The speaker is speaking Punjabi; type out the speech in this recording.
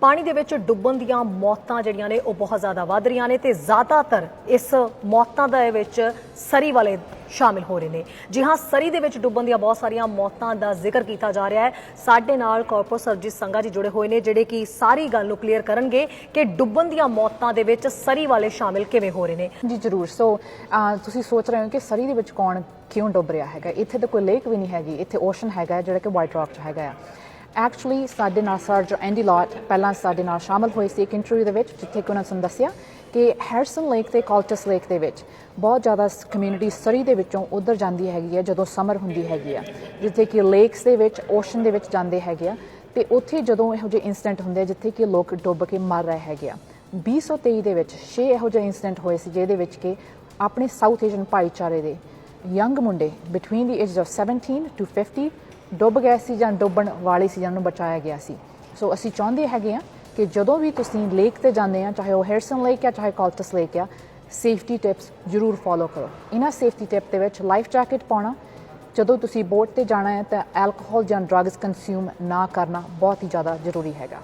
ਪਾਣੀ ਦੇ ਵਿੱਚ ਡੁੱਬਣ ਦੀਆਂ ਮੌਤਾਂ ਜਿਹੜੀਆਂ ਨੇ, ਉਹ ਬਹੁਤ ਜ਼ਿਆਦਾ ਵੱਧ ਰਹੀਆਂ ਨੇ ਤੇ ਜ਼ਿਆਦਾਤਰ ਇਸ ਮੌਤਾਂ ਦੇ ਵਿੱਚ ਸਰੀ ਵਾਲੇ ਸ਼ਾਮਿਲ ਹੋ ਰਹੇ ਨੇ। ਜੀ ਹਾਂ, ਸਰੀ ਦੇ ਵਿੱਚ ਡੁੱਬਣ ਦੀਆਂ ਬਹੁਤ ਸਾਰੀਆਂ ਮੌਤਾਂ ਦਾ ਜ਼ਿਕਰ ਕੀਤਾ ਜਾ ਰਿਹਾ ਹੈ। ਸਾਡੇ ਨਾਲ ਕਾਰਪੋਰੇਟ ਸਰਜੀਤ ਸੰਘਾ ਜੀ ਜੁੜੇ ਹੋਏ ਨੇ, ਜਿਹੜੇ ਕਿ ਸਾਰੀ ਗੱਲ ਨੂੰ ਕਲੀਅਰ ਕਰਨਗੇ ਕਿ ਡੁੱਬਣ ਦੀਆਂ ਮੌਤਾਂ ਦੇ ਵਿੱਚ ਸਰੀ ਵਾਲੇ ਸ਼ਾਮਿਲ ਕਿਵੇਂ ਹੋ ਰਹੇ ਨੇ। ਜੀ, ਜ਼ਰੂਰ। ਸੋ ਤੁਸੀਂ ਸੋਚ ਰਹੇ ਹੋ ਕਿ ਸਰੀ ਦੇ ਵਿੱਚ ਕੌਣ ਕਿਉਂ ਡੁੱਬ ਰਿਹਾ ਹੈਗਾ? ਇੱਥੇ ਤਾਂ ਕੋਈ ਲੇਕ ਵੀ ਨਹੀਂ ਹੈਗੀ, ਇੱਥੇ ਓਸ਼ਨ ਹੈਗਾ, ਜਿਹੜਾ ਕਿ ਵਾਈਟ ਰੌਕ 'ਚ ਹੈਗਾ ਆ। ਐਕਚੁਅਲੀ ਸਾਡੇ ਨਾਲ ਸਰ ਜੋ ਐਂਡੀ ਲਾਟ ਪਹਿਲਾਂ ਸਾਡੇ ਨਾਲ ਸ਼ਾਮਲ ਹੋਏ ਸੀ ਇੱਕ ਇੰਟਰਵਿਊ ਦੇ ਵਿੱਚ, ਜਿੱਥੇ ਕਿ ਉਹਨਾਂ ਸਾਨੂੰ ਦੱਸਿਆ ਕਿ ਹੈਰਸਨ ਲੇਕ ਤੇ ਕਾਲਟਸ ਲੇਕ ਦੇ ਵਿੱਚ ਬਹੁਤ ਜ਼ਿਆਦਾ ਕਮਿਊਨਿਟੀ ਸਰੀ ਦੇ ਵਿੱਚੋਂ ਉਧਰ ਜਾਂਦੀ ਹੈਗੀ ਹੈ ਜਦੋਂ ਸਮਰ ਹੁੰਦੀ ਹੈਗੀ ਆ। ਜਿੱਥੇ ਕਿ ਲੇਕਸ ਦੇ ਵਿੱਚ ਓਸ਼ਨ ਦੇ ਵਿੱਚ ਜਾਂਦੇ ਹੈਗੇ ਆ। ਤੇ ਉੱਥੇ ਜਦੋਂ ਇਹੋ ਜਿਹੇ ਇਨਸੀਡੈਂਟ ਹੁੰਦੇ ਆ, ਜਿੱਥੇ ਕਿ ਲੋਕ ਡੁੱਬ ਕੇ ਮਰ ਰਹੇ ਹੈਗੇ ਆ। 2023 ਦੇ ਵਿੱਚ 6 ਇਹੋ ਜਿਹੇ ਇਨਸੀਡੈਂਟ ਹੋਏ ਸੀ, ਜਿਹਦੇ ਵਿੱਚ ਕਿ ਆਪਣੇ ਸਾਊਥ ਏਸ਼ੀਅਨ ਭਾਈਚਾਰੇ ਦੇ ਯੰਗ ਮੁੰਡੇ between the age of 17 to 50 ਡੁੱਬ ਗਏ ਸੀ ਜਾਂ ਡੁੱਬਣ ਵਾਲੇ ਸੀ ਜਿਹਨਾਂ ਨੂੰ ਬਚਾਇਆ ਗਿਆ ਸੀ। ਸੋ ਅਸੀਂ ਚਾਹੁੰਦੇ ਹੈਗੇ ਆ ਕਿ ਜਦੋਂ ਵੀ ਤੁਸੀਂ ਲੇਕ ਤੇ ਜਾਂਦੇ ਆ ਚਾਹੇ ਉਹ ਹੈਰਸਨ ਲੇਕ ਆ ਚਾਹੇ ਕਾਲਟਸ ਲੇਕ ਆ ਸੇਫਟੀ ਟਿਪਸ ਜ਼ਰੂਰ ਫੋਲੋ ਕਰੋ। ਇਹਨਾਂ ਸੇਫਟੀ ਟਿਪ ਦੇ ਵਿੱਚ ਲਾਈਫ ਜੈਕਟ ਪਾਉਣਾ, ਜਦੋਂ ਤੁਸੀਂ ਬੋਟ ਤੇ ਜਾਣਾ ਹੈ ਤਾਂ ਐਲਕੋਹਲ ਜਾਂ ਡਰੱਗਸ ਕੰਜ਼ਿਊਮ ਨਾ ਕਰਨਾ ਬਹੁਤ ਹੀ ਜ਼ਿਆਦਾ ਜ਼ਰੂਰੀ ਹੈਗਾ।